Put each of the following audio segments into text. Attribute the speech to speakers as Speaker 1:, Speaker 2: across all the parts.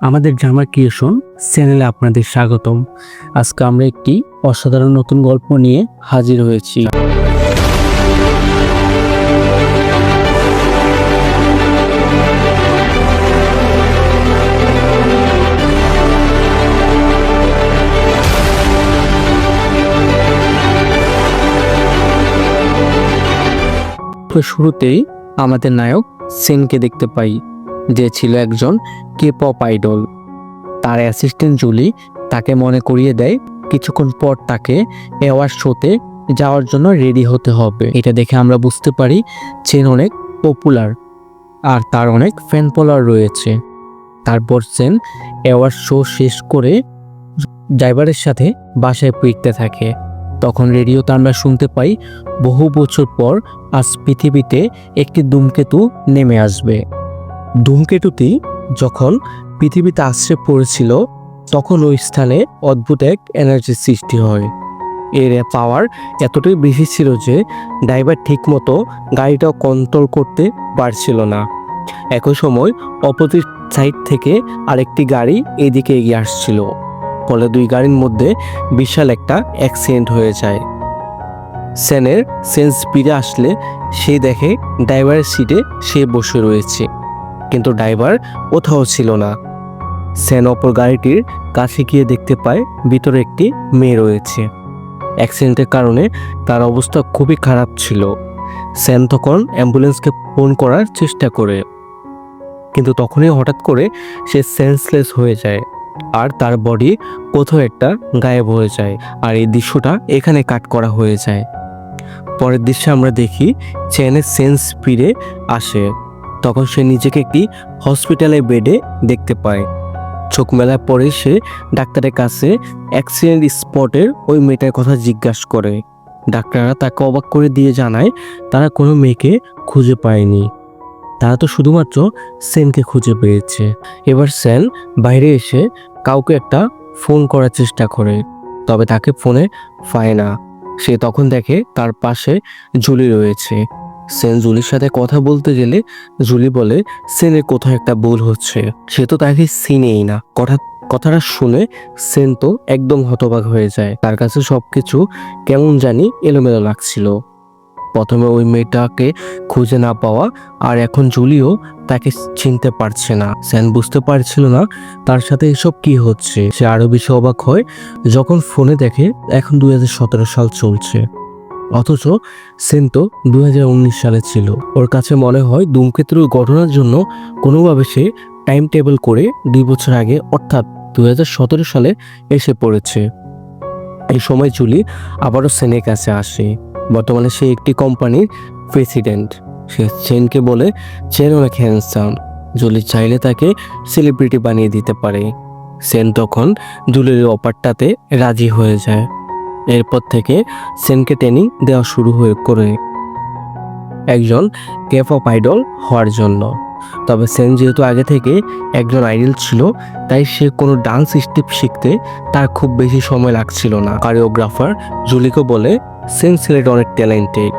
Speaker 1: আমাদের জামা ক্রিয়েশন চ্যানেলে আপনাদের স্বাগতম। আজকে আমরা একটি অসাধারণ নতুন গল্প নিয়ে হাজির হয়েছি। শুরুতেই আমাদের নায়ক সেনকে দেখতে পাই, যে ছিল একজন কে পপ আইডল তার অ্যাসিস্ট্যান্ট জুলি তাকে মনে করিয়ে দেয়, কিছুক্ষণ পর তাকে অ্যাওয়ার্ড শোতে যাওয়ার জন্য রেডি হতে হবে। এটা দেখে আমরা বুঝতে পারি চেন অনেক পপুলার আর তার অনেক ফ্যান ফলোয়ার রয়েছে। তারপর সেন অ্যাওয়ার্ড শো শেষ করে ড্রাইভারের সাথে বাসায় ফিরতে থাকে। তখন রেডিওতে আমরা শুনতে পাই, বহু বছর পর আজ পৃথিবীতে একটি ধূমকেতু নেমে আসবে। ধূমকেতুটি যখন পৃথিবীতে আশ্রে পড়েছিল, তখন ওই স্থানে অদ্ভুত এক এনার্জির সৃষ্টি হয়। এর পাওয়ার এতটাই বেশি ছিল যে ড্রাইভার ঠিকমতো গাড়িটা কন্ট্রোল করতে পারছিল না। একই সময় অপোজিট সাইড থেকে আরেকটি গাড়ি এদিকে এগিয়ে আসছিল, ফলে দুই গাড়ির মধ্যে বিশাল একটা অ্যাক্সিডেন্ট হয়ে যায়। সেনের সেন্স ফিরে আসলে সে দেখে ড্রাইভারের সিটে সে বসে রয়েছে। কিন্তু ড্রাইভার কোথাও ছিল না। সেন অপর গাড়িটির কাছে গিয়ে দেখতে পায় ভিতরে একটি মেয়ে রয়েছে। অ্যাক্সিডেন্টের কারণে তার অবস্থা খুবই খারাপ ছিল। সেন তখন অ্যাম্বুলেন্সকে ফোন করার চেষ্টা করে। কিন্তু তখনই হঠাৎ করে সে সেন্সলেস হয়ে যায় আর তার বডি কোথাও একটা গায়েব হয়ে যায় আর এই দৃশ্যটা এখানে কাট করা হয়ে যায়। পরের দৃশ্যে আমরা দেখি চেনের সেন্স ফিরে আসে। তখন সে নিজেকে একটি হসপিটালে বেডে দেখতে পায়। চোখ মেলার পরে সে ডাক্তারের কাছে অ্যাক্সিডেন্ট স্পটের ওই মেয়েটার কথা জিজ্ঞাসা করে। ডাক্তাররা তাকে অবাক করে দিয়ে জানায়, তারা কোনো মেয়েকে খুঁজে পায়নি। তারা তো শুধুমাত্র সেনকে খুঁজে পেয়েছে। এবার সেন বাইরে এসে কাউকে একটা ফোন করার চেষ্টা করে, তবে তাকে ফোনে পায় না। সে তখন দেখে তার পাশে জুলি রয়েছে। সেন জুলির সাথে কথা বলতে গেলে জুলি বলে, সেনের কোথাও একটা ভুল হচ্ছে। সে তো তাকে চিনেই না। কথা কথাটা শুনে সেন তো একদম হতবাক হয়ে যায়। তার কাছে সবকিছু কেমন জানি এলোমেলো লাগছিল। প্রথমে ওই মেয়েটাকে খুঁজে না পাওয়া আর এখন জুলিও তাকে চিনতে পারছে না। সেন বুঝতে পারছিল না তার সাথে এসব কি হচ্ছে। সে আরও বেশি অবাক হয় যখন ফোনে দেখে, এখন দুই হাজার সতেরো সাল চলছে। অথচ সেন তো দুই হাজার উনিশ সালে ছিল। ওর কাছে মনে হয় ধূমকেতুর ঘটনার জন্য কোনোভাবে সে টাইম টেবিল করে দুই বছর আগে, অর্থাৎ দু হাজার সতেরো সালে এসে পড়েছে। এই সময় জুলি আবারও সেনের কাছে আসে। বর্তমানে সে একটি কোম্পানির প্রেসিডেন্ট। সে চেনকে বলে চেন অনেক হ্যান্ডসাম জুলি চাইলে তাকে সেলিব্রিটি বানিয়ে দিতে পারে। সেন তখন জুলির অপারটাতে রাজি হয়ে যায়। এরপর থেকে সেনকে ট্রেনিং দেওয়া শুরু হয়ে করে একজন কেফ অফ আইডল হওয়ার জন্য। তবে সেন যেহেতু আগে থেকে একজন আইডল ছিল, তাই সে কোনো ডান্স স্টেপ শিখতে তার খুব বেশি সময় লাগছিল না। কারিওগ্রাফার জুলিকো বলে, সেন ছেলেটা অনেক ট্যালেন্টেড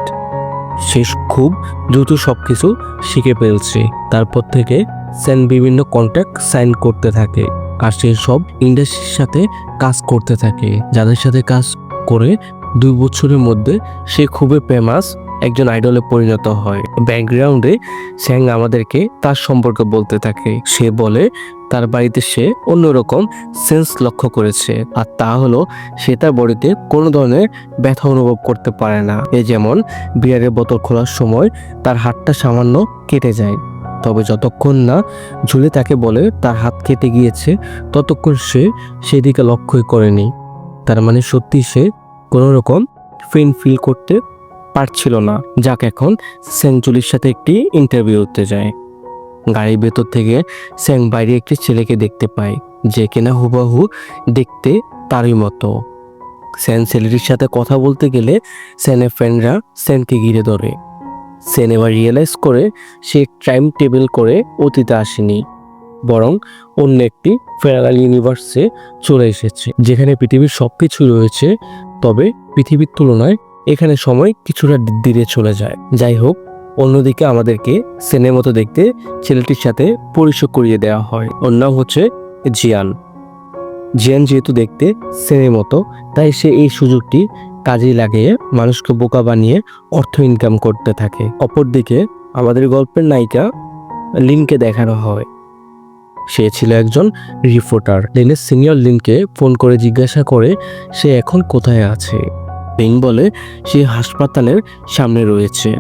Speaker 1: সে খুব দ্রুত সব কিছু শিখে ফেলছে। তারপর থেকে সেন বিভিন্ন কন্ট্যাক্ট সাইন করতে থাকে, আর সে সব ইন্ডাস্ট্রির সাথে কাজ করতে থাকে। যাদের সাথে কাজ করে দুই বছরের মধ্যে সে খুবই ফেমাস একজন আইডলে পরিণত হয়। ব্যাকগ্রাউন্ডে স্যাং আমাদেরকে তার সম্পর্কে বলতে থাকে। সে বলে, তার বাড়িতে সে অন্যরকম সেন্স লক্ষ্য করেছে। আর তা হলো, সে তার বডিতে কোনো ধরনের ব্যথা অনুভব করতে পারে না। এ যেমন, বিয়ারের বোতল খোলার সময় তার হাতটা সামান্য কেটে যায়। তবে যতক্ষণ না ঝুলে তাকে বলে তার হাত কেটে গিয়েছে, ততক্ষণ সে সেদিকে লক্ষ্যই করেনি। তার মানে সত্যি সে কোনো রকম পেন ফিল করতে পারছিল না। যাক এখন সেঞ্চুরির সাথে একটি ইন্টারভিউ হতে যায়। গাড়ির ভেতর থেকে স্যাং বাইরে একটি ছেলেকে দেখতে পায়, যে কিনা হুবাহু দেখতে তারই মতো। স্যান ছেলেটির সাথে কথা বলতে গেলে স্যানের ফ্রেন্ডরা স্যানকে ঘিরে ধরে। সেন এবার রিয়েলাইজ করে সে টাইম টেবিল করে অতীতে আসেনি। বরং অন্য একটি প্যারালাল ইউনিভার্সে চলে এসেছে, যেখানে পৃথিবীর সব কিছু রয়েছে, তবে পৃথিবীর তুলনায় এখানে সময় কিছুটা ধীরে চলে যায়। যাই হোক, অন্যদিকে আমাদেরকে সেনের মতো দেখতে ছেলেটির সাথে পরিচয় করিয়ে দেওয়া হয়। ওর নাম হচ্ছে জিয়ান। জিয়ান যেহেতু দেখতে সেনের মতো, তাই সে এই সুযোগটি কাজে লাগিয়ে মানুষকে বোকা বানিয়ে অর্থ ইনকাম করতে থাকে। অপরদিকে আমাদের গল্পের নায়িকা লিনকে দেখানো হয়। সে ছিল একজন রিপোর্টার। লিনের সিনিয়র লিনকে ফোন করে জিজ্ঞাসা করে সে এখন কোথায় আছে। লিন বলে, সে হাসপাতালের সামনে রয়েছে।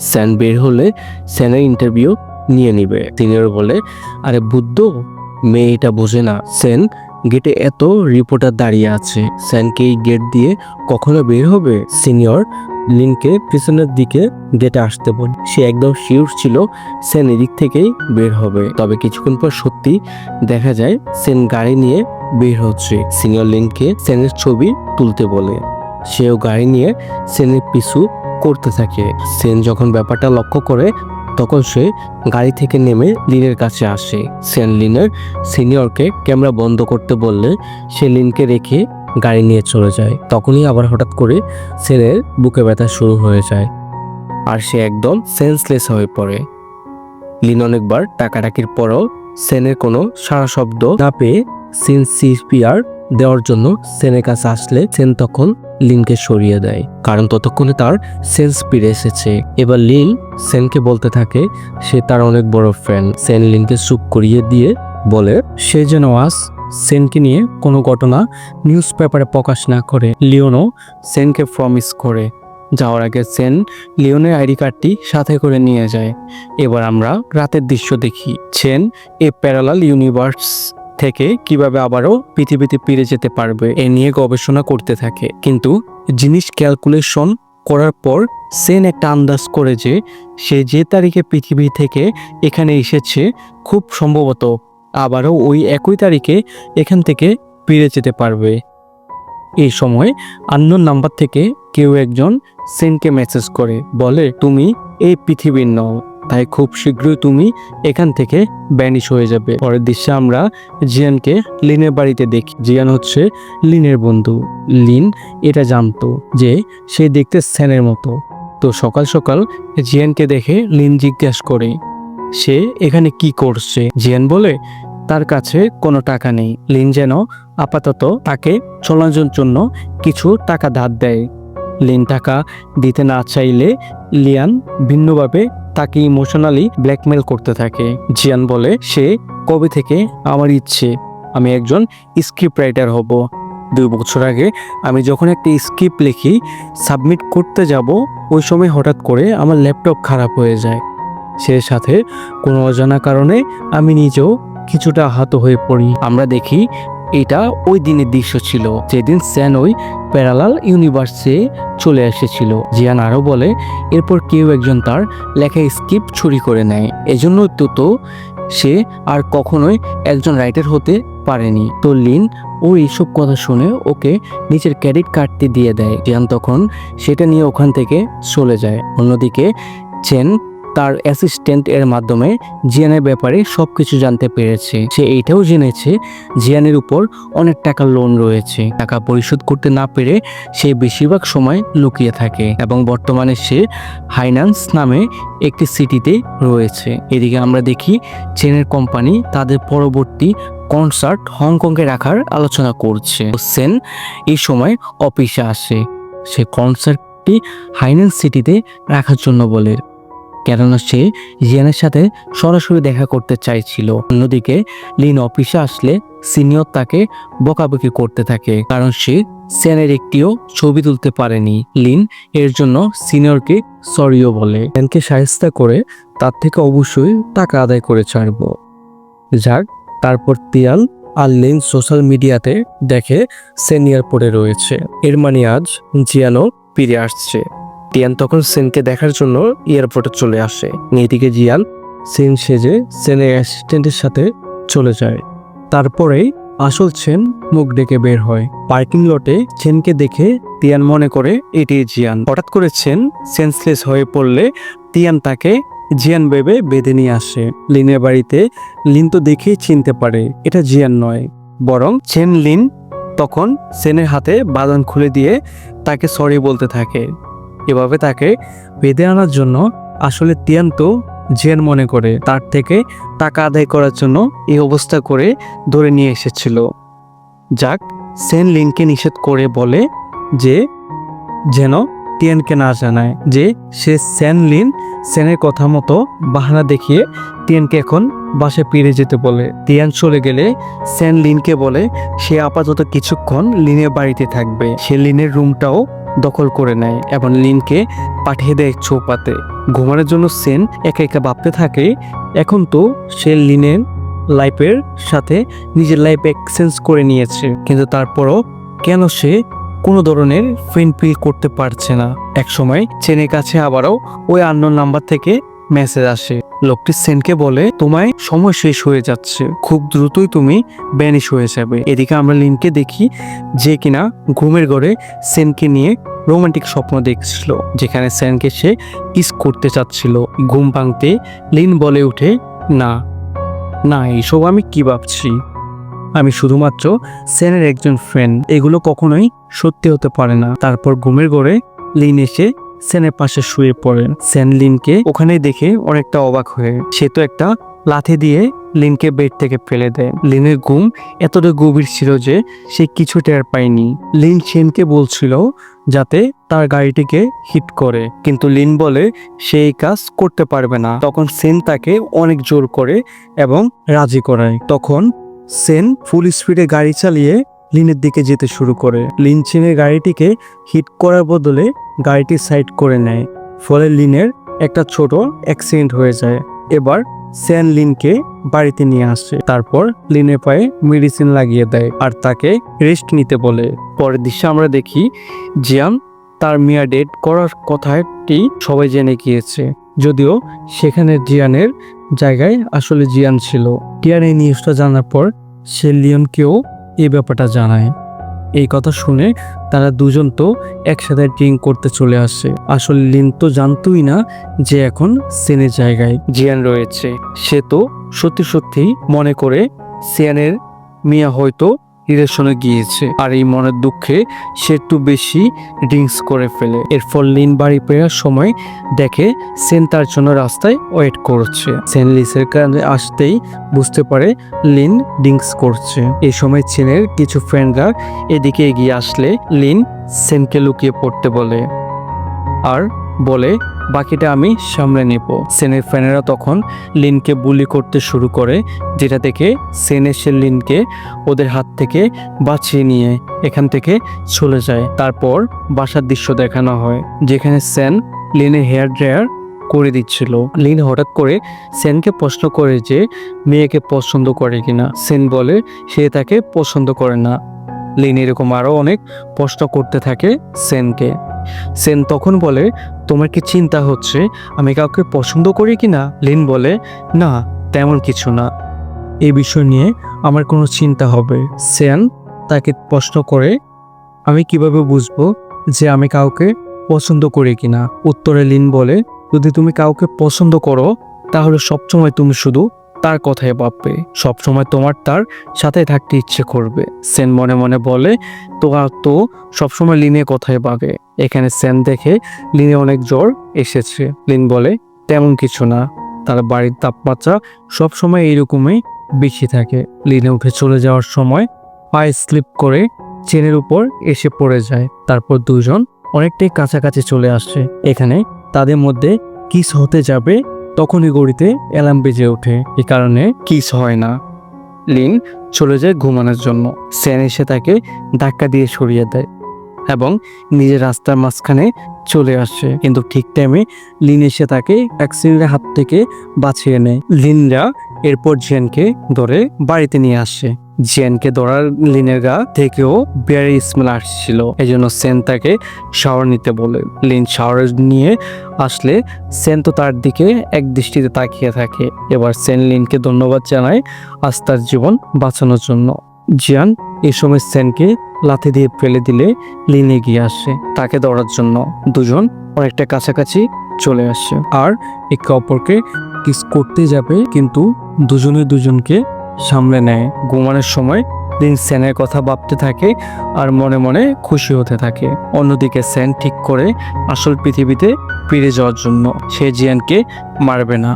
Speaker 1: স্যান বের হলে স্যানের ইন্টারভিউ নিয়ে নিবে। সিনিয়র বলে, আরে বুদ্ধ মেয়ে এটা বোঝে না। সেন গেটে এত রিপোর্টার দাঁড়িয়ে আছে। স্যানকে এই গেট দিয়ে কখনো বের হবে? সিনিয়র লিনকে পিছনের দিকে গেটে আসতে বলে। সে একদম শিওর ছিল, সেন এদিক থেকেই বের হবে। তবে কিছুক্ষণ পর সত্যি দেখা যায়, সেন গাড়ি নিয়ে বের হচ্ছে। সিনিয়র লিনকে সেনের ছবি তুলতে বলে। সেও গাড়ি নিয়ে সেনের পিছু করতে থাকে। সেন যখন ব্যাপারটা লক্ষ্য করে, তখন সে গাড়ি থেকে নেমে লিনের কাছে আসে। সেন লিনের সিনিয়রকে ক্যামেরা বন্ধ করতে বললে, সে লিনকে রেখে গাড়ি নিয়ে চলে যায়। তখনই আবার হঠাৎ করে সেনের বুকে ব্যথা শুরু হয়ে যায় আর সে একদম সেন্সলেস হয়ে পড়ে। লিন অনেকবার টাকাটাকির পরও সেনের কোনো সারা শব্দ না পেয়ে সিন সিপিআর দেওয়ার জন্য সেনের কাছে আসলে সেন তখন লিনকে সরিয়ে দেয়। কারণ ততক্ষণে তার সেন্স ফিরে এসেছে। এবার লিন সেনকে বলতে থাকে, সে তার অনেক বড় ফ্রেন্ড সেন লিনকে চুপ করিয়ে দিয়ে বলে,
Speaker 2: সে যেন আজ সেনকে নিয়ে কোনো ঘটনা নিউজ পেপারে প্রকাশ না করে লিওনও সেনকে প্রমিস করে। যাওয়ার আগে সেন লিওনের আইডি কার্ডটি সাথে করে নিয়ে যায়। এবার আমরা রাতের দৃশ্য দেখি। সেন এ প্যারালাল ইউনিভার্স থেকে কীভাবে আবারও পৃথিবীতে ফিরে যেতে পারবে, এ নিয়ে গবেষণা করতে থাকে। কিন্তু জিনিস ক্যালকুলেশন করার পর সেন একটা আন্দাজ করে যে সে যে তারিখে পৃথিবী থেকে এখানে এসেছে খুব সম্ভবত আবারও ওই একই তারিখে এখান থেকে ফিরে যেতে পারবে। এই সময় আন্নোর নাম্বার থেকে কেউ একজন সেনকে মেসেজ করে, বলে, তুমি এই পৃথিবীর নও, তাই খুব শীঘ্রই তুমি এখান থেকে ব্যানিশ হয়ে যাবে। পরের দৃশ্যে আমরা জিয়ানকে লিনের বাড়িতে দেখি। জিয়ান হচ্ছে লিনের বন্ধু। লিন এটা জানতো যে সে দেখতে স্যানের মতো। তো সকাল সকাল জিয়ানকে দেখে লিন জিজ্ঞাসা করে সে এখানে কি করছে? জিয়ান বলে, তার কাছে কোনো টাকা নেই। লিন যেন আপাতত তাকে চলানোর জন্য কিছু টাকা ধার দেয়। লিন টাকা দিতে না চাইলে লিয়ান ভিন্নভাবে তাকে ইমোশনালি ব্ল্যাকমেল করতে থাকে। জিয়ান বলে, সে কবে থেকে আমার ইচ্ছে? আমি একজন স্ক্রিপ্ট রাইটার হব। দুই বছর আগে আমি যখন একটা স্ক্রিপ্ট লিখি সাবমিট করতে যাব, ওই সময় হঠাৎ করে আমার ল্যাপটপ খারাপ হয়ে যায়। সে সাথে কোনো অজানা কারণে আমি নিজেও কিছুটা আহত হয়ে পড়ি। আমরা দেখি এটা ওই দিনের দৃশ্য ছিল, যেদিন স্যান ওই প্যারালাল ইউনিভার্সে চলে এসেছিল। জিয়ান আরও বলে, এরপর কেউ একজন তার লেখা স্ক্রিপ্ট চুরি করে নেয়। এজন্য তো সে আর কখনোই একজন রাইটার হতে পারেনি। তো লিন ও এইসব কথা শুনে ওকে নিজের ক্রেডিট কার্ডটি দিয়ে দেয়। জিয়ান তখন সেটা নিয়ে ওখান থেকে চলে যায়। অন্যদিকে চেন তার অ্যাসিস্ট্যান্ট এর মাধ্যমে জিয়ানের ব্যাপারে সব কিছু জানতে পেরেছে। সে এইটাও জেনেছে জিয়ানের উপর অনেক টাকা লোন রয়েছে। টাকা পরিশোধ করতে না পেরে সে বেশিরভাগ সময় লুকিয়ে থাকে এবং বর্তমানে সে হাইন্যান্স নামে একটি সিটিতে রয়েছে। এদিকে আমরা দেখি চেনের কোম্পানি তাদের পরবর্তী কনসার্ট হংকংয়ে রাখার আলোচনা করছে। সেন এই সময় অফিসে আসে। সে কনসার্টটি হাইন্যান্স সিটিতে রাখার জন্য বলে। কেননা সে জিয়ানের সাথে সরাসরি দেখা করতে চাইছিল। অন্যদিকে লিন অফিসে আসলে সিনিয়র তাকে বকাবকি করতে থাকে, কারণ সে সেনের একটিও ছবি তুলতে পারেনি। লিন এর জন্য সিনিয়রকে সরিও বলে। সেনকে সাহেস্তা করে তার থেকে অবশ্যই টাকা আদায় করে ছাড়ব। যাক, তারপর তিয়ান আর লিন সোশ্যাল মিডিয়াতে দেখে সেন এয়ারপোর্টে রয়েছে। এর মানে আজ জিয়ানো ফিরে আসছে। টিয়ান তখন সেনকে দেখার জন্য এয়ারপোর্টে চলে আসে। এদিকে জিয়ান সেন সেজে সেনের অ্যাসিস্ট্যান্টের সাথে চলে যায়। তারপরেই আসল চেন মুখ ডেকে বের হয়। পার্কিং লটে চেনকে দেখে তিয়ান মনে করে, এটি জিয়ান। হঠাৎ করে চেন সেন্সলেস হয়ে পড়লে তিয়ান তাকে জিয়ান ভেবে বেঁধে নিয়ে আসে। লিনের বাড়িতে লিন তো দেখেই চিনতে পারে, এটা জিয়ান নয়। বরং চেন লিন তখন সেনের হাতে বাদান খুলে দিয়ে তাকে সরি বলতে থাকে। এভাবে তাকে বেঁধে আনার জন্য আসলে তিয়ান তো জেন মনে করে। তার থেকে টাকা আদায় করার জন্য এই অবস্থা করে ধরে নিয়ে এসেছিল। যাক, সেন লিনকে নিষেধ করে বলে যে, যেন টিয়ানকে না জানায়, যে সে সেন লিন সেনের কথা মতো বাহানা দেখিয়ে টিয়ানকে এখন বাসায় ফিরে যেতে বলে। টিয়ান চলে গেলে সেন লিনকে বলে, সে আপাতত কিছুক্ষণ লিনের বাড়িতে থাকবে। সে লিনের রুমটাও দখল করে নেয় এবং লিনকে পাঠিয়ে দেয় চৌপাতে। ঘুমানোর জন্য সেন একা একা ভাবতে থাকে, এখন তো সে লিনের লাইফের সাথে নিজের লাইফ এক্সচেঞ্জ করে নিয়েছে, কিন্তু তারপরও কেন সে কোনো ধরনের ফ্রেন্ড ফিল করতে পারছে না? একসময় চেনের কাছে আবারও ওই আন্নোর নাম্বার থেকে মেসেজ আসে। লোকটি সেনকে বলে, তোমায় সময় শেষ হয়ে যাচ্ছে। খুব দ্রুতই তুমি ব্যানিশ হয়ে যাবে। এদিকে আমরা লিনকে দেখি যে কিনা ঘুমের ঘরে সেনকে নিয়ে রোমান্টিক স্বপ্ন দেখছিল, যেখানে সেনকে সে কিস করতে চাচ্ছিল। ঘুম ভাঙতে লিন বলে উঠে না না এইসব আমি কি ভাবছি? আমি শুধুমাত্র সেনের একজন ফ্রেন্ড এগুলো কখনোই সত্যি হতে পারে না। তারপর ঘুমের ঘরে লিন এসে সেনের পাশে শুয়ে পড়েন। সেন লিনকে ওখানে দেখে অনেকটা অবাক হয়ে সে তো একটা লাথি দিয়ে লিনকে বেড থেকে ফেলে দেয়। লিনের ঘুম এতটা গভীর ছিল যে সে কিছু টের পায়নি। লিন সেনকে বলছিল যাতে তার গাড়িটিকে হিট করে, কিন্তু লিন বলে সে এই কাজ করতে পারবে না। তখন সেন তাকে অনেক জোর করে এবং রাজি করায়। তখন সেন ফুল স্পিডে গাড়ি চালিয়ে লিনের দিকে যেতে শুরু করে। লিন চেনের গাড়িটিকে হিট করার বদলে গাড়িটি সাইড করে নেয়, ফলে লিনের একটা ছোট অ্যাক্সিডেন্ট হয়ে যায়। এবার সেন লিনকে বাড়িতে নিয়ে আসে। তারপর লিনের পায়ে মেডিসিন লাগিয়ে দেয় আর তাকে রেস্ট নিতে বলে। পরের দৃশ্যে আমরা দেখি জিয়ান তার মিয়া ডেট করার কথাটি সবাই জেনে গিয়েছে। যদিও সেখানে জিয়ানের জায়গায় আসলে জিয়ান ছিল। টিয়ান এই নিউজটা জানার পর সে লিওনকেও এই ব্যাপারটা জানায়। এই কথা শুনে তারা দুজন তো একসাথে ড্রিঙ্ক করতে চলে আসে। আসলে লিন তো জানতোই না যে এখন সেনের জায়গায় জিয়ান রয়েছে। সে তো সত্যি সত্যি মনে করে সিয়ানের মিয়া হয়তো রিলেশনে গিয়েছে। আর এই মনের দুঃখে সে একটু বেশি ড্রিঙ্কস করে ফেলে। এরপর লিন বাড়ি ফেরার সময় দেখে সেন তার জন্য রাস্তায় ওয়েট করছে। সেন লিসের কাছে আসতেই বুঝতে পারে লিন ড্রিঙ্কস করছে। এই সময় চেনের কিছু ফ্রেন্ডরা এদিকে এগিয়ে আসলে লিন সেনকে লুকিয়ে পড়তে বলে। আর বলে বাকিটা আমি সামলে নেব। সেনের ফ্যানেরা তখন লিনকে বুলি করতে শুরু করে, যেটা দেখে সেন এসে লিনকে ওদের হাত থেকে বাঁচিয়ে নিয়ে এখান থেকে চলে যায়। তারপর বাসার দৃশ্য দেখানো হয়, যেখানে সেন লিনের হেয়ার ড্রায়ার করে দিচ্ছিল। লিন হঠাৎ করে সেনকে প্রশ্ন করে যে, মেয়েকে পছন্দ করে কিনা? সেন বলে, সে তাকে পছন্দ করে না। লিন এরকম আরও অনেক প্রশ্ন করতে থাকে সেনকে। সেন তখন বলে, তোমার কি চিন্তা হচ্ছে? আমি কাউকে পছন্দ করি কি না? লিন বলে, না, তেমন কিছু না। এই বিষয় নিয়ে আমার কোনো চিন্তা হবে। সেন তাকে প্রশ্ন করে, আমি কীভাবে বুঝব যে আমি কাউকে পছন্দ করি কিনা উত্তরে লিন বলে, যদি তুমি কাউকে পছন্দ করো, তাহলে সবসময় তুমি শুধু তার কথাই ভাববে। সবসময় তোমার তার সাথে থাকতে ইচ্ছে করবে। সেন মনে মনে বলে তো আর তো সবসময় লিনের কথাই ভাবে। এখানে সেন দেখে লিনে অনেক জ্বর এসেছে। লিন বলে, তেমন কিছু না। তার বাড়ির তাপমাত্রা সবসময় এইরকমই বেশি থাকে। লিনে উঠে চলে যাওয়ার সময় পায়ে স্লিপ করে চেনের উপর এসে পড়ে যায়। তারপর দুজন অনেকটাই কাছাকাছি চলে আসছে এখানে তাদের মধ্যে কিস হতে যাবে তখনই গড়িতে অ্যালার্ম বেজে ওঠে। এ কারণে কিস হয় না। লিন চলে যায় ঘুমানোর জন্য। স্যান এসে তাকে ধাক্কা দিয়ে সরিয়ে দেয় এবং নিজের রাস্তার মাঝখানে চলে আসে। কিন্তু ঠিক টাইমে লিন এসে তাকে অ্যাক্সিডেন্টের হাত থেকে বাঁচিয়ে নেয়। লিনরা এরপর জেনকে ধরে বাড়িতে নিয়ে আসে। জেনকে ধরার লিনের গা থেকেও বিয়ারের স্মেল আসছিল। জন্য সেন তাকে শাওয়ার নিতে বলে। লিন শাওয়ার নিয়ে আসলে সেন তো তার দিকে এক দৃষ্টিতে তাকিয়ে থাকে। এবার সেন লিনকে ধন্যবাদ জানায় আজ তার জীবন বাঁচানোর জন্য। জিয়ান এই সময় সেনকে লাথি দিয়ে ফেলে দিলে লিন এগিয়ে আসে তাকে ধরার জন্য। দুজন অনেকটা কাছাকাছি চলে আসে। আর একে অপরকে কিস করতে যাবে, কিন্তু দুজনে দুজনকে সামলে নেয়। ঘুমানোর সময় দিন সেনের কথা ভাবতে থাকে আর মনে মনে খুশি হতে থাকে। অন্যদিকে সেন ঠিক করে আসল পৃথিবীতে ফিরে যাওয়ার জন্য সে জিয়ানকে মারবে না,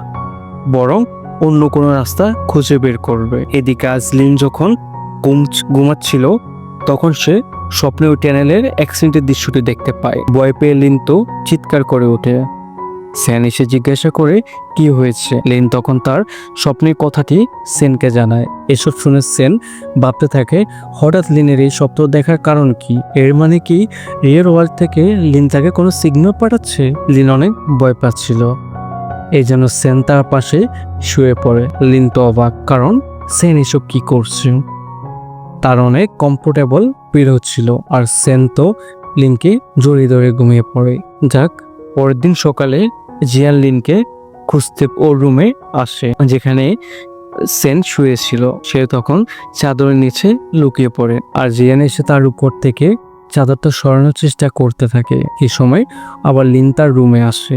Speaker 2: বরং অন্য কোনো রাস্তা খুঁজে বের করবে। এদিকে আজ লিন যখন ঘুম ঘুমাচ্ছিল, তখন সে স্বপ্নে ওই ট্যানেলের অ্যাক্সিডেন্টের দৃশ্যটি দেখতে পায়। ভয় পেয়ে লিন তো চিৎকার করে ওঠে। স্যান এসে জিজ্ঞাসা করে, কি হয়েছে? লিন তখন তার স্বপ্নের কথাটি সেনকে জানায়। এসব শুনে সেন ভাবতে থাকে, হঠাৎ লিনের এই স্বপ্ন দেখার কারণ কি? এর মানে কি রিয়েল ওয়ার্ল্ড থেকে লিন তাকে কোনো সিগন্যাল পাঠাচ্ছে? লিন অনেক ভয় পাচ্ছিল। এই যেন সেন তার পাশে শুয়ে পড়ে। লিন তো অবাক, কারণ সেন এসব কি করছে? তার অনেক কমফোর্টেবল ফিল হচ্ছিল, আর সেন তো লিনকে জড়িয়ে ধরে ঘুমিয়ে পড়ে। যাক, পরের দিন সকালে জিয়ান লিনকে খুঁজতে ওর রুমে আসে, যেখানে সেন শুয়েছিল সে তখন চাদরের নিচে লুকিয়ে পড়ে আর জিয়ান এসে তার উপর থেকে চাদরটা সরানোর চেষ্টা করতে থাকে। এই সময় আবার লিন তার রুমে আসে।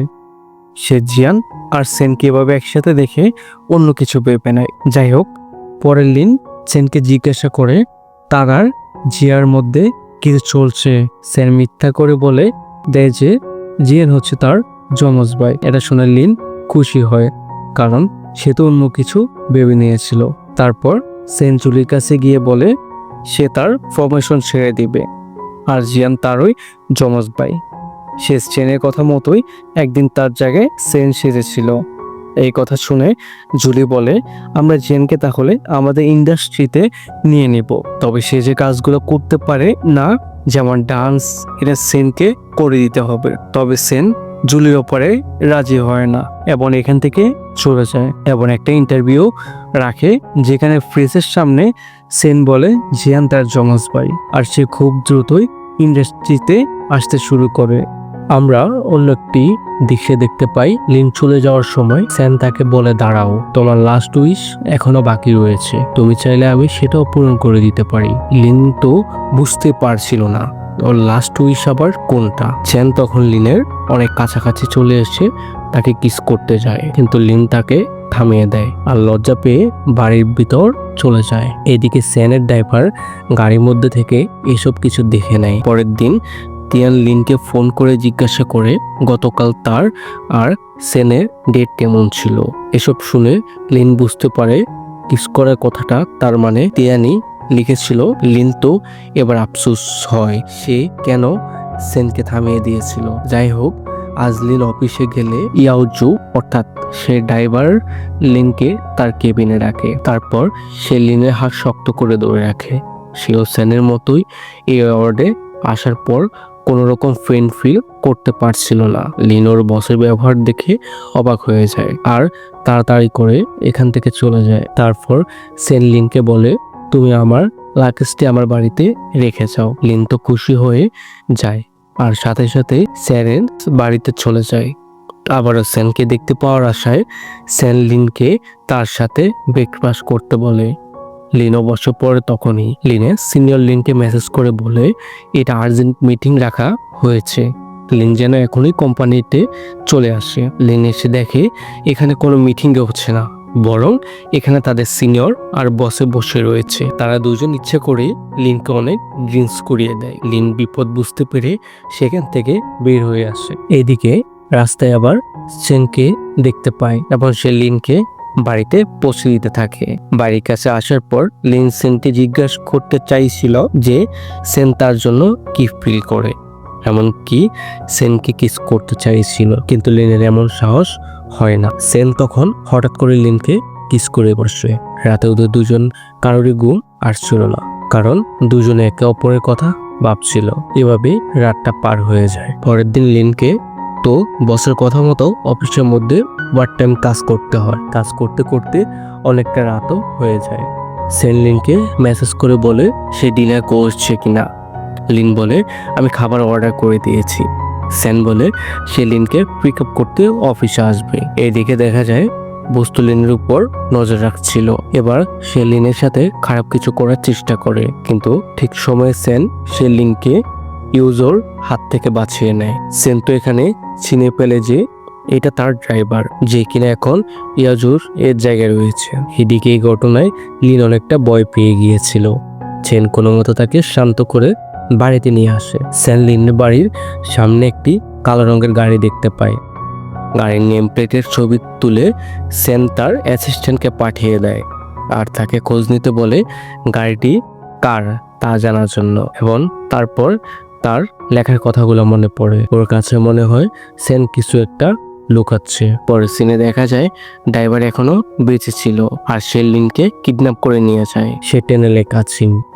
Speaker 2: সে জিয়ান আর সেনকে এভাবে একসাথে দেখে অন্য কিছু ভেবে নেয় যাই হোক, পরের লিন সেনকে জিজ্ঞাসা করে, তার আর জিয়ার মধ্যে কিছু চলছে? সেন মিথ্যা করে বলে দেয় যে, জিয়ান হচ্ছে তার যমজ ভাই। এটা শুনে লিন খুশি হয়, কারণ সে তো অন্য কিছু ভেবে নিয়েছিল। তারপর সেঞ্চুরির কাছে গিয়ে বলে, সে তার ফরমেশন ছেড়ে দিবে। আর জিয়ান তারই যমজ ভাই। সে চেনের কথা মতোই একদিন তার জায়গায় সেন সেজেছিল। এই কথা শুনে জুলি বলে, আমরা জেনকে তাহলে আমাদের ইন্ডাস্ট্রিতে নিয়ে নেব। তবে সে যে কাজগুলো করতে পারে না, যেমন ডান্স, এটা সেনকে করে দিতে হবে। তবে সেন জুলির ওপরে রাজি হয় না। এবং এখান থেকে চলে যায় এবং একটা ইন্টারভিউ রাখে, যেখানে ফ্রেসের সামনে সেন বলে জিয়ান তার জমজ ভাই, আর সে খুব দ্রুতই ইন্ডাস্ট্রিতে আসতে শুরু করে। আমরা অন্য একটি দৃশ্যে দেখতে পাই, লিন চলে যাওয়ার সময় স্যান তাকে বলে, দাঁড়াও, তোমার লাস্ট উইশ এখনও বাকি রয়েছে। তুমি চাইলে আমি সেটাও পূরণ করে দিতে পারি। লিন তো বুঝতে পারছিল না। ওর লাস্ট উইশ আবার কোনটা? চ্যান তখন লিনের অনেক কাছাকাছি চলে এসে তাকে কিস করতে যায়। কিন্তু লিন তাকে থামিয়ে দেয় আর লজ্জা পেয়ে বাড়ির ভিতর চলে যায়। এদিকে স্যানের ড্রাইভার গাড়ির মধ্যে থেকে এসব কিছু দেখে নেয়। পরের দিন তিয়ান লিনকে ফোন করে জিজ্ঞাসা করে গতকাল তার আর সেনের ডেট কেমন ছিল। এসব শুনে লিন বুঝতে পারে কিস করার কথাটা তার মানে তিয়ানি লিখেছিল লিন তো এবার আফসোস হয়, সে কেন সেনকে থামিয়ে দিয়েছিল? যাই হোক আজ লিন অফিসে গেলে ইয়াউজু অর্থাৎ সে ড্রাইভার লিনকে তার কেবিনে রাখে। তারপর সে লিনের হাত শক্ত করে ধরে রাখে। সেও সেনের মতোই এই ওয়ার্ডে আসার পর কোনো রকম ফ্রেন্ড ফিল করতে পারছিল না। লিনোর বসের ব্যবহার দেখে অবাক হয়ে যায় আর তাড়াতাড়ি করে এখান থেকে চলে যায়। তারপর সেন লিনকে বলে তুমি আমার লাকেজটি আমার বাড়িতে রেখে যাও। লিন তো খুশি হয়ে যায় আর সাথে সাথে স্যারেন বাড়িতে চলে যায়। আবারও স্যানকে দেখতে পাওয়ার আশায় স্যান লিনকে তার সাথে ব্রেকফাস্ট করতে বলে। লিন অবশ্য পরে তখনই লিনে সিনিয়র লিনকে মেসেজ করে বলে, এটা আর্জেন্ট মিটিং রাখা হয়েছে। লিন যেন এখনই কোম্পানিতে চলে আসে। লিন এসে দেখে, এখানে কোনো মিটিংয়ে হচ্ছে না। বরং এখানে তাদের সিনিয়র আর বসে বসে রয়েছে। তারা দুজন ইচ্ছে করে লিনকে অনেক ড্রিঙ্কস করিয়ে দেয়। লিন বিপদ বুঝতে পেরে সেখান থেকে বের হয়ে আসে। এদিকে রাস্তায় আবার সেনকে দেখতে পায় এবং সে লিনকে বাড়িতে পৌঁছে দিতে থাকে। বাড়ির কাছে আসার পর লিন সেনকে জিজ্ঞাসা করতে চাইছিল যে সেন তার জন্য কি ফিল করে। এমনকি সেনকে কিস করতে চাইছিল, কিন্তু লিনের এমন সাহস হয় না। সেন তখন হঠাৎ করে লিনকে কিস করে বসে। রাতে ওদের দুজন কারোরই ঘুম আসছিল না, কারণ দুজনে একে অপরের কথা ভাবছিল। এভাবে রাতটা পার হয়ে যায়। পরের দিন লিনকে তো বসের কথা মতো অফিসের মধ্যে ওয়ার টাইম কাজ করতে হয়। কাজ করতে করতে অনেকটা রাতও হয়ে যায়। সেন লিনকে মেসেজ করে বলে, সে ডিনার করছে কিনা? লিন বলে, আমি খাবার অর্ডার করে দিয়েছি। সেন বলে, সে লিনকে পিক আপ করতে অফিসে আসবে। এদিকে দেখা যায়, বস্তু লিনের উপর নজর রাখছিল। এবার সে লিনের সাথে খারাপ কিছু করার চেষ্টা করে, কিন্তু ঠিক সময়ে সেন সে লিনকে ইউজোর হাত থেকে বাঁচিয়ে নেয়। সেন তো এখানে চিনে পেলে যে এটা তার ড্রাইভার যে কিনা এখন ইয়াজুর এর জায়গায় রয়েছে। এদিকে এই ঘটনায় লিন অনেকটা ভয় পেয়ে গিয়েছিল। চেন কোনো মতো তাকে শান্ত করে বাড়িতে নিয়ে আসে। স্যান লিনের বাড়ির সামনে একটি কালো রঙের গাড়ি দেখতে পায়।
Speaker 1: গাড়ির নেম প্লেটের ছবি তুলে সেন তার অ্যাসিস্ট্যান্টকে পাঠিয়ে দেয় আর তাকে খোঁজ নিতে বলে গাড়িটি কার তা জানার জন্য এবং তারপর তার লেখার কথাগুলো মনে পড়ে। ওর কাছে মনে হয় সেন কিছু একটা লুকাচ্ছে। পরের সিনে দেখা যায় ড্রাইভার এখনও বেঁচে ছিল আর সে কিডন্যাপ করে নিয়ে যায়। সে টেনে লেখা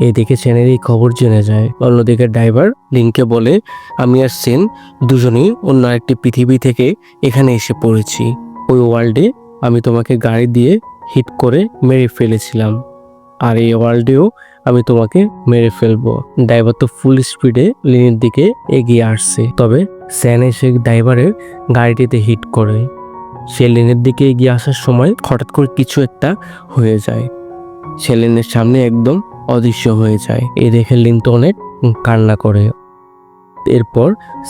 Speaker 1: এদিকে সেনের এই খবর জেনে যায়। অন্যদিকে ড্রাইভার লিনকে বলে, আমি আর সেন দুজনেই অন্য একটি পৃথিবী থেকে এখানে এসে পড়েছি। ওই ওয়ার্ল্ডে আমি তোমাকে গাড়ি দিয়ে হিট করে মেরে ফেলেছিলাম। আর এই ওয়ার্ল্ডেও আমি তোমাকে মেরে ফেলব। ড্রাইভার তো ফুল স্পিডে লিনের দিকে এগিয়ে আসছে। তবে স্যান এসে ড্রাইভারের গাড়িটিতে হিট করে। সে লেনের দিকে এগিয়ে আসার সময় হঠাৎ করে কিছু একটা হয়ে যায়। সে লেনের সামনে একদম অদৃশ্য হয়ে যায়। এই দেখে লিন তো অনেক কান্না করে। এরপর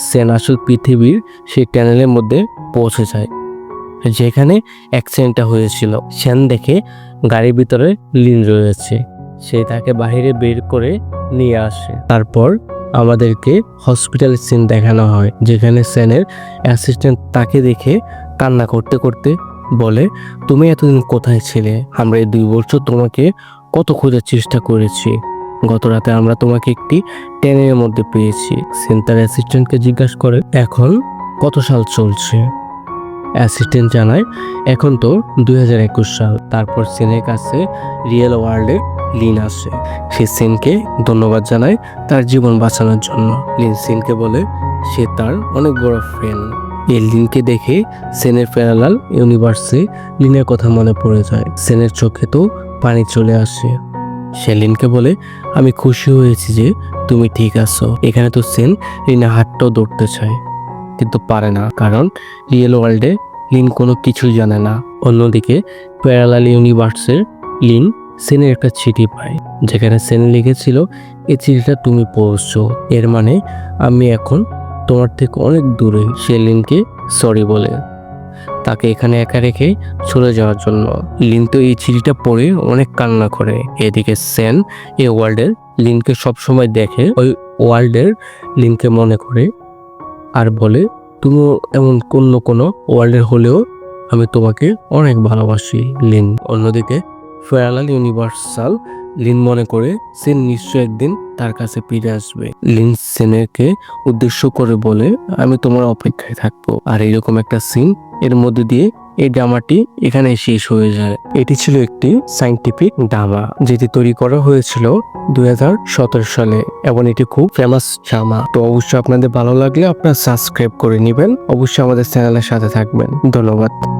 Speaker 1: সেন আসল পৃথিবীর সেই ট্যানেলের মধ্যে পৌঁছে যায়, যেখানে অ্যাক্সিডেন্টটা হয়েছিল। সেন দেখে গাড়ির ভিতরে লিন রয়েছে। সে তাকে বাইরে বের করে নিয়ে আসে। তারপর আমাদেরকে হসপিটাল সিন দেখানো হয়, যেখানে সেনের অ্যাসিস্ট্যান্ট তাকে দেখে কান্না করতে করতে বলে, তুমি এতদিন কোথায় ছিলে? আমরা এই দুই বছর তোমাকে কত খোঁজার চেষ্টা করেছি। গত রাতে আমরা তোমাকে একটি ট্রেনের মধ্যে পেয়েছি। সেন তার অ্যাসিস্ট্যান্টকে জিজ্ঞাসা করে, এখন কত সাল চলছে? অ্যাসিস্ট্যান্ট জানায়, এখন তো দুই হাজার একুশ সাল। তারপর সেনের কাছে রিয়েল ওয়ার্ল্ডে লিন আসে। সে সেনকে ধন্যবাদ জানায় তার জীবন বাঁচানোর জন্য। লিন সেনকে বলে, সে তার অনেক বড় ফ্রেন্ড এই লিনকে দেখে সেনের প্যারালাল ইউনিভার্সে লিনের কথা মনে পড়ে যায়। সেনের চোখে তো পানি চলে আসে। সে লিনকে বলে, আমি খুশি হয়েছি যে তুমি ঠিক আছো। এখানে তো সেন লিনের হাতটাও দৌড়তে চায়, কিন্তু পারে না। কারণ রিয়েল ওয়ার্ল্ডে লিন কোনো কিছুই জানে না। অন্যদিকে প্যারালাল ইউনিভার্সের লিন সেনের একটা চিঠি পায় যেখানে সেন লিখেছিল, এই চিঠিটা তুমি পড়ছো। এর মানে আমি এখন তোমার থেকে অনেক দূরে সে লিনকে সরি বলে তাকে এখানে একা রেখে চলে যাওয়ার জন্য। লিন তো এই চিঠিটা পড়ে অনেক কান্না করে। এদিকে সেন এই ওয়ার্ল্ডের লিনকে সবসময় দেখে। ওই ওয়ার্ল্ডের লিনকে মনে করে আর বলে, তুমিও এমন অন্য কোনো ওয়ার্ল্ডের হলেও আমি তোমাকে অনেক ভালোবাসি, লিন। অন্যদিকে ফেরালাল ইউনিভার্সাল লিন মনে করে সেন নিশ্চয় একদিন তার কাছে ফিরে আসবে। লিন সেনেরকে উদ্দেশ্য করে বলে, আমি তোমার অপেক্ষায় থাকব। আর এরকম একটা সিন এর মধ্যে দিয়ে এই ড্রামাটি এখানে শেষ হয়ে যায়। এটি ছিল একটি সাইন্টিফিক ড্রামা, যেটি তৈরি করা হয়েছিল দুই হাজার সতেরো সালে, এবং এটি খুব ফেমাস ড্রামা। তো অবশ্যই আপনাদের ভালো লাগলে আপনারা সাবস্ক্রাইব করে নেবেন। অবশ্যই আমাদের চ্যানেলের সাথে থাকবেন। ধন্যবাদ।